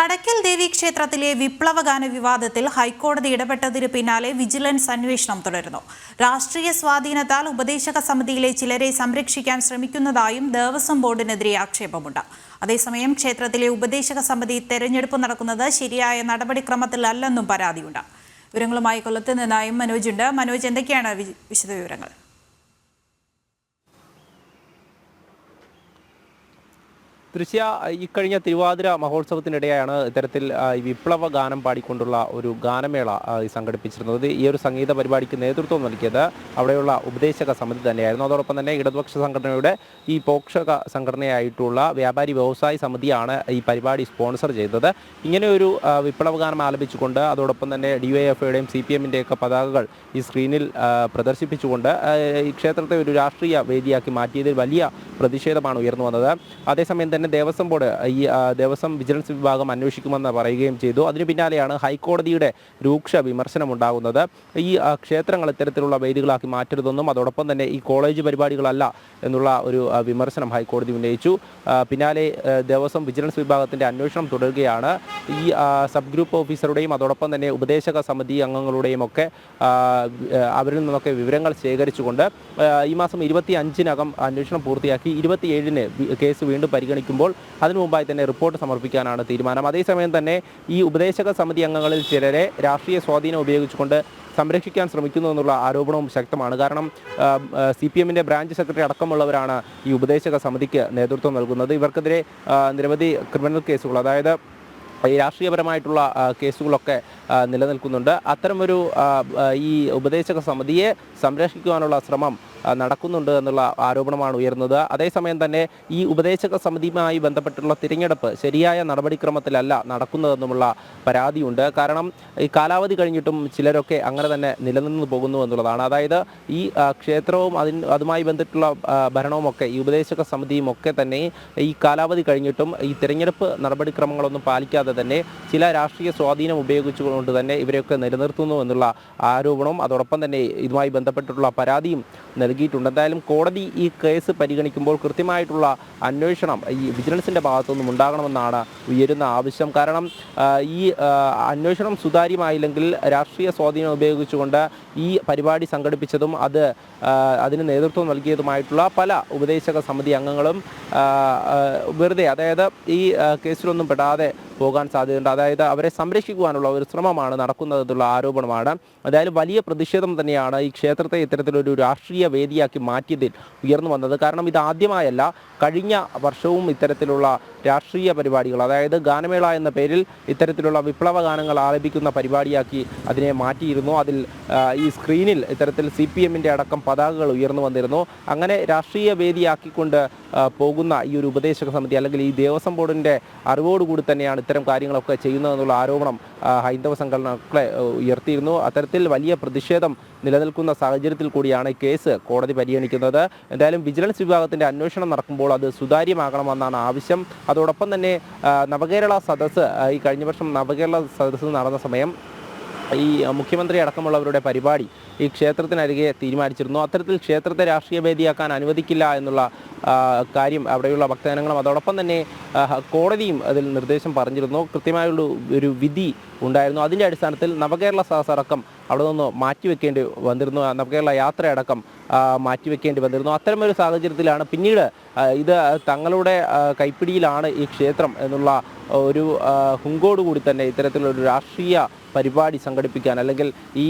കടക്കൽ ദേവി ക്ഷേത്രത്തിലെ വിപ്ലവഗാന വിവാദത്തിൽ ഹൈക്കോടതി ഇടപെട്ടതിന് പിന്നാലെ വിജിലൻസ് അന്വേഷണം തുടരുന്നു. രാഷ്ട്രീയ സ്വാധീനത്താൽ ഉപദേശക സമിതിയിലെ ചിലരെ സംരക്ഷിക്കാൻ ശ്രമിക്കുന്നതായും ദേവസ്വം ബോർഡിനെതിരെ ആക്ഷേപമുണ്ട്. അതേസമയം ക്ഷേത്രത്തിലെ ഉപദേശക സമിതി തെരഞ്ഞെടുപ്പ് നടക്കുന്നത് ശരിയായ നടപടിക്രമത്തിലല്ലെന്നും പരാതിയുണ്ട്. വിവരങ്ങളുമായി കൊല്ലത്ത് നിന്നായും മനോജ് ഉണ്ട്. മനോജ് എന്തൊക്കെയാണ് വിശദവിവരങ്ങൾ? ദൃശ്യ ഇക്കഴിഞ്ഞ തിരുവാതിര മഹോത്സവത്തിനിടെയാണ് ഇത്തരത്തിൽ വിപ്ലവ ഗാനം പാടിക്കൊണ്ടുള്ള ഒരു ഗാനമേള സംഘടിപ്പിച്ചിരുന്നത്. ഈ ഒരു സംഗീത പരിപാടിക്ക് നേതൃത്വം നൽകിയത് അവിടെയുള്ള ഉപദേശക സമിതി തന്നെയായിരുന്നു. അതോടൊപ്പം തന്നെ ഇടതുപക്ഷ സംഘടനയുടെ ഈ പോക്ഷക സംഘടനയായിട്ടുള്ള വ്യാപാരി വ്യവസായ സമിതിയാണ് ഈ പരിപാടി സ്പോൺസർ ചെയ്തത്. ഇങ്ങനെ ഒരു വിപ്ലവ ഗാനം ആലപിച്ചുകൊണ്ട് അതോടൊപ്പം തന്നെ ഡി വൈ എഫ് ഐയുടെയും സി പി എമ്മിന്റെയൊക്കെ പതാകകൾ ഈ സ്ക്രീനിൽ പ്രദർശിപ്പിച്ചുകൊണ്ട് ഈ ക്ഷേത്രത്തെ ഒരു രാഷ്ട്രീയ വേദിയാക്കി മാറ്റിയതിൽ വലിയ പ്രതിഷേധമാണ് ഉയർന്നു വന്നത്. അതേസമയം തന്നെ ദേവസ്വം ബോർഡ് ഈ ദേവസ്വം വിജിലൻസ് വിഭാഗം അന്വേഷിക്കുമെന്ന് പറയുകയും ചെയ്തു. അതിന് പിന്നാലെയാണ് ഹൈക്കോടതിയുടെ രൂക്ഷ വിമർശനം ഉണ്ടാകുന്നത് ഈ ക്ഷേത്രങ്ങൾ ഇത്തരത്തിലുള്ള വേദികളാക്കി മാറ്റരുതെന്നും അതോടൊപ്പം തന്നെ ഈ കോളേജ് പരിപാടികളല്ല എന്നുള്ള ഒരു വിമർശനം ഹൈക്കോടതി ഉന്നയിച്ചു. പിന്നാലെ ദേവസ്വം വിജിലൻസ് വിഭാഗത്തിന്റെ അന്വേഷണം തുടരുകയാണ്. ഈ സബ് ഗ്രൂപ്പ് ഓഫീസറുടെയും അതോടൊപ്പം തന്നെ ഉപദേശക സമിതി അംഗങ്ങളുടെയും ഒക്കെ അവരിൽ നിന്നൊക്കെ വിവരങ്ങൾ ശേഖരിച്ചുകൊണ്ട് ഈ മാസം ഇരുപത്തി അഞ്ചിനകം അന്വേഷണം പൂർത്തിയാക്കി. ഇരുപത്തിയേഴിന് കേസ് വീണ്ടും പരിഗണിക്കുമ്പോൾ അതിനു മുമ്പായി തന്നെ റിപ്പോർട്ട് സമർപ്പിക്കാനാണ് തീരുമാനം. അതേസമയം തന്നെ ഈ ഉപദേശക സമിതി അംഗങ്ങളിൽ ചിലരെ രാഷ്ട്രീയ സ്വാധീനം ഉപയോഗിച്ചുകൊണ്ട് സംരക്ഷിക്കാൻ ശ്രമിക്കുന്നു എന്നുള്ള ആരോപണവും ശക്തമാണ്. കാരണം സി പി എമ്മിന്റെ ബ്രാഞ്ച് സെക്രട്ടറി അടക്കമുള്ളവരാണ് ഈ ഉപദേശക സമിതിക്ക് നേതൃത്വം നൽകുന്നത്. ഇവർക്കെതിരെ നിരവധി ക്രിമിനൽ കേസുകൾ അതായത് ഈ രാഷ്ട്രീയപരമായിട്ടുള്ള കേസുകളൊക്കെ നിലനിൽക്കുന്നുണ്ട്. അത്തരമൊരു ഈ ഉപദേശക സമിതിയെ സംരക്ഷിക്കുവാനുള്ള ശ്രമം നടക്കുന്നുണ്ട് എന്നുള്ള ആരോപണമാണ് ഉയർന്നത്. അതേസമയം തന്നെ ഈ ഉപദേശക സമിതിയുമായി ബന്ധപ്പെട്ടുള്ള തിരഞ്ഞെടുപ്പ് ശരിയായ നടപടിക്രമത്തിലല്ല നടക്കുന്നതെന്നുമുള്ള പരാതിയുണ്ട്. കാരണം ഈ കാലാവധി കഴിഞ്ഞിട്ടും ചിലരൊക്കെ അങ്ങനെ തന്നെ നിലനിന്ന് പോകുന്നു എന്നുള്ളതാണ്. അതായത് ഈ ക്ഷേത്രവും അതിന് അതുമായി ബന്ധപ്പെട്ടുള്ള ഭരണവുമൊക്കെ ഈ ഉപദേശക സമിതിയും ഒക്കെ തന്നെ ഈ കാലാവധി കഴിഞ്ഞിട്ടും ഈ തിരഞ്ഞെടുപ്പ് നടപടിക്രമങ്ങളൊന്നും പാലിക്കാതെ തന്നെ ചില രാഷ്ട്രീയ സ്വാധീനം ഉപയോഗിച്ചുകൊണ്ട് തന്നെ ഇവരെയൊക്കെ നിലനിർത്തുന്നു എന്നുള്ള ആരോപണം അതോടൊപ്പം തന്നെ ഇതുമായി ബന്ധപ്പെട്ടിട്ടുള്ള പരാതിയും നൽകിയിട്ടുണ്ട്. എന്തായാലും കോടതി ഈ കേസ് പരിഗണിക്കുമ്പോൾ കൃത്യമായിട്ടുള്ള അന്വേഷണം ഈ വിജിലൻസിന്റെ ഭാഗത്തുനിന്നും ഉണ്ടാകണമെന്നാണ് ഉയരുന്ന ആവശ്യം. കാരണം ഈ അന്വേഷണം സുതാര്യമായില്ലെങ്കിൽ രാഷ്ട്രീയ സ്വാധീനം ഉപയോഗിച്ചുകൊണ്ട് ഈ പരിപാടി സംഘടിപ്പിച്ചതും അത് അതിന് നേതൃത്വം നൽകിയതുമായിട്ടുള്ള പല ഉപദേശക സമിതി അംഗങ്ങളും വെറുതെ അതായത് ഈ കേസിലൊന്നും പെടാതെ പോകാൻ സാധ്യതയുണ്ട്. അതായത് അവരെ സംരക്ഷിക്കുവാനുള്ള ഒരു ശ്രമമാണ് നടക്കുന്നത് നടക്കുന്നതെന്നുള്ള ആരോപണമാണ്. അതായത് വലിയ പ്രതിഷേധം തന്നെയാണ് ഈ ക്ഷേത്രത്തെ ഇത്തരത്തിലൊരു രാഷ്ട്രീയ വേദിയാക്കി മാറ്റിയതിൽ ഉയർന്നു വന്നത്. കാരണം ഇത് ആദ്യമായല്ല കഴിഞ്ഞ വർഷവും ഇത്തരത്തിലുള്ള രാഷ്ട്രീയ പരിപാടികൾ അതായത് ഗാനമേള എന്ന പേരിൽ ഇത്തരത്തിലുള്ള വിപ്ലവ ഗാനങ്ങൾ ആലപിക്കുന്ന പരിപാടിയാക്കി അതിനെ മാറ്റിയിരുന്നു. അതിൽ ഈ സ്ക്രീനിൽ ഇത്തരത്തിൽ സി പി എമ്മിന്റെ അടക്കം പതാകകൾ ഉയർന്നു വന്നിരുന്നു. അങ്ങനെ രാഷ്ട്രീയ വേദിയാക്കിക്കൊണ്ട് പോകുന്ന ഈ ഒരു ഉപദേശക സമിതി അല്ലെങ്കിൽ ഈ ദേവസ്വം ബോർഡിന്റെ അറിവോടുകൂടി തന്നെയാണ് ഇത്തരം കാര്യങ്ങളൊക്കെ ചെയ്യുന്നതെന്നുള്ള ആരോപണം ഹൈന്ദവ സംഘടനകളെ ഉയർത്തിയിരുന്നു. അത്തരത്തിൽ വലിയ പ്രതിഷേധം നിലനിൽക്കുന്ന സാഹചര്യത്തിൽ കൂടിയാണ് കേസ് കോടതി പരിഗണിക്കുന്നത്. എന്തായാലും വിജിലൻസ് വിഭാഗത്തിന്റെ അന്വേഷണം നടക്കുമ്പോൾ അത് സുതാര്യമാകണമെന്നാണ് ആവശ്യം. അതോടൊപ്പം തന്നെ നവകേരള സദസ്സ് ഈ കഴിഞ്ഞ വർഷം നവകേരള സദസ്സ് നടന്ന സമയം ഈ മുഖ്യമന്ത്രി അടക്കമുള്ളവരുടെ പരിപാടി ഈ ക്ഷേത്രത്തിനരികെ തീരുമാനിച്ചിരുന്നു. അത്തരത്തിൽ ക്ഷേത്രത്തെ രാഷ്ട്രീയ വേദിയാക്കാൻ അനുവദിക്കില്ല എന്നുള്ള കാര്യം അവിടെയുള്ള ഭക്തജനങ്ങളും അതോടൊപ്പം തന്നെ കോടതിയും അതിൽ നിർദ്ദേശം പറഞ്ഞിരുന്നു. കൃത്യമായുള്ള ഒരു വിധി ഉണ്ടായിരുന്നു. അതിന്റെ അടിസ്ഥാനത്തിൽ നവകേരള സദസ് അടക്കം അവിടെ നിന്ന് മാറ്റിവെക്കേണ്ടി വന്നിരുന്നു. നവകേരള യാത്രയടക്കം മാറ്റിവെക്കേണ്ടി വന്നിരുന്നു. അത്തരമൊരു സാഹചര്യത്തിലാണ് പിന്നീട് ഇത് തങ്ങളുടെ കൈപ്പിടിയിലാണ് ഈ ക്ഷേത്രം എന്നുള്ള ഒരു ഹുങ്കോട് ഹുങ്കോടുകൂടി തന്നെ ഇത്തരത്തിലൊരു രാഷ്ട്രീയ പരിപാടി സംഘടിപ്പിക്കാൻ അല്ലെങ്കിൽ ഈ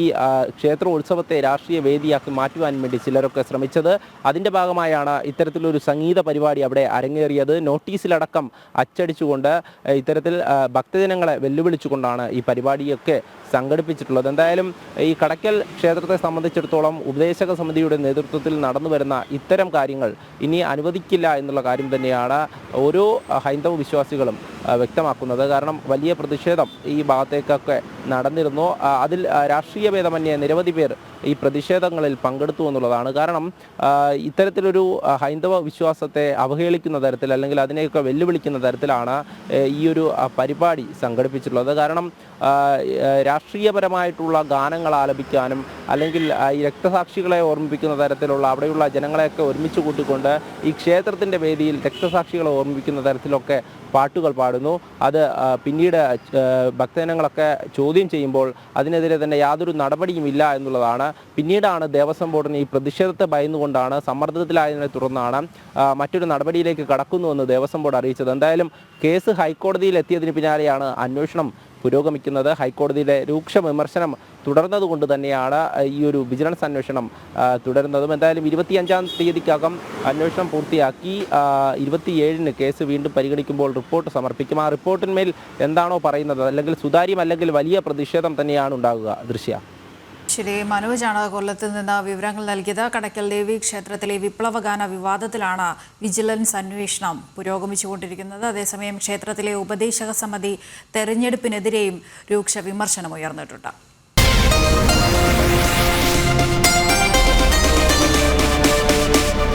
ക്ഷേത്ര ഉത്സവത്തെ രാഷ്ട്രീയ വേദിയാക്കി മാറ്റുവാൻ വേണ്ടി ചിലരൊക്കെ ശ്രമിച്ചത്. അതിന്റെ ഭാഗമായാണ് ഇത്തരത്തിലൊരു സംഗീത പരിപാടി അവിടെ അരങ്ങേറിയത്. നോട്ടീസിലടക്കം അച്ചടിച്ചുകൊണ്ട് ഇത്തരത്തിൽ ഭക്തജനങ്ങളെ വെല്ലുവിളിച്ചുകൊണ്ടാണ് ഈ പരിപാടിയൊക്കെ സംഘടിപ്പിച്ചിട്ടുള്ളത്. എന്തായാലും ഈ കടക്കൽ ക്ഷേത്രത്തെ സംബന്ധിച്ചിടത്തോളം ഉപദേശക സമിതിയുടെ നേതൃത്വത്തിൽ നടന്നു വരുന്ന ഇത്തരം കാര്യങ്ങൾ ഇനി അനുവദിക്കില്ല എന്നുള്ള കാര്യം തന്നെയാണ് ഓരോ ഹൈന്ദവ വിശ്വാസികളും വ്യക്തമാക്കുന്നത്. കാരണം വലിയ പ്രതിഷേധം ഈ ഭാഗത്തേക്കൊക്കെ നടന്നിരുന്നു. അതിൽ രാഷ്ട്രീയ ഭേദമന്യേ നിരവധി പേർ ഈ പ്രതിഷേധങ്ങളിൽ പങ്കെടുത്തു എന്നുള്ളതാണ്. കാരണം ഇത്തരത്തിലൊരു ഹൈന്ദവ വിശ്വാസത്തെ അവഹേളിക്കുന്ന തരത്തിൽ അല്ലെങ്കിൽ അതിനെയൊക്കെ വെല്ലുവിളിക്കുന്ന തരത്തിലാണ് ഈ ഒരു പരിപാടി സംഘടിപ്പിച്ചിട്ടുള്ളത്. കാരണം രാഷ്ട്രീയപരമായിട്ടുള്ള ഗാനങ്ങൾ ആലപിക്കാനും അല്ലെങ്കിൽ ഈ രക്തസാക്ഷികളെ ഓർമ്മിപ്പിക്കുന്ന തരത്തിലുള്ള അവിടെയുള്ള ജനങ്ങളെയൊക്കെ ഒരുമിച്ച് കൂട്ടിക്കൊണ്ട് ഈ ക്ഷേത്രത്തിന്റെ വേദിയിൽ രക്തസാക്ഷികളെ ഓർമ്മിപ്പിക്കുന്ന തരത്തിലൊക്കെ പാട്ടുകൾ പാടുന്നു. അത് പിന്നീട് ഭക്തജനങ്ങളൊക്കെ ചോദ്യം ചെയ്യുമ്പോൾ അതിനെതിരെ തന്നെ യാതൊരു നടപടിയും ഇല്ല എന്നുള്ളതാണ് പിന്നീടാണ് ദേവസ്വം ബോർഡിന് ഈ പ്രതിഷേധത്തെ ഭയന്നുകൊണ്ടാണ് സമ്മർദ്ദത്തിലായതിനെ തുടർന്നാണ് മറ്റൊരു നടപടിയിലേക്ക് കടക്കുന്നുവെന്ന് ദേവസ്വം ബോർഡ് അറിയിച്ചത്. എന്തായാലും കേസ് ഹൈക്കോടതിയിൽ എത്തിയതിന് പിന്നാലെയാണ് അന്വേഷണം പുരോഗമിക്കുന്നത്. ഹൈക്കോടതിയിലെ രൂക്ഷ വിമർശനം തുടർന്നതുകൊണ്ട് തന്നെയാണ് ഈ ഒരു വിജിലൻസ് അന്വേഷണം തുടരുന്നതും. എന്തായാലും ഇരുപത്തിയഞ്ചാം തീയതിക്കകം അന്വേഷണം പൂർത്തിയാക്കി ഇരുപത്തിയേഴിന് കേസ് വീണ്ടും പരിഗണിക്കുമ്പോൾ റിപ്പോർട്ട് സമർപ്പിക്കും. ആ റിപ്പോർട്ടിന്മേൽ എന്താണോ പറയുന്നത്? അല്ലെങ്കിൽ സുതാര്യം അല്ലെങ്കിൽ വലിയ പ്രതിഷേധം തന്നെയാണ് ഉണ്ടാകുക. ദൃശ്യ. ശരി മനോജാണ് കൊല്ലത്ത് നിന്ന് വിവരങ്ങൾ നൽകിയത്. കടക്കൽ ദേവി ക്ഷേത്രത്തിലെ വിപ്ലവഗാന വിവാദത്തിലാണ് വിജിലൻസ് അന്വേഷണം പുരോഗമിച്ചുകൊണ്ടിരിക്കുന്നത്. അതേസമയം ക്ഷേത്രത്തിലെ ഉപദേശക സമിതി തെരഞ്ഞെടുപ്പിനെതിരെയും രൂക്ഷ വിമർശനം ഉയർന്നിട്ടുണ്ട്.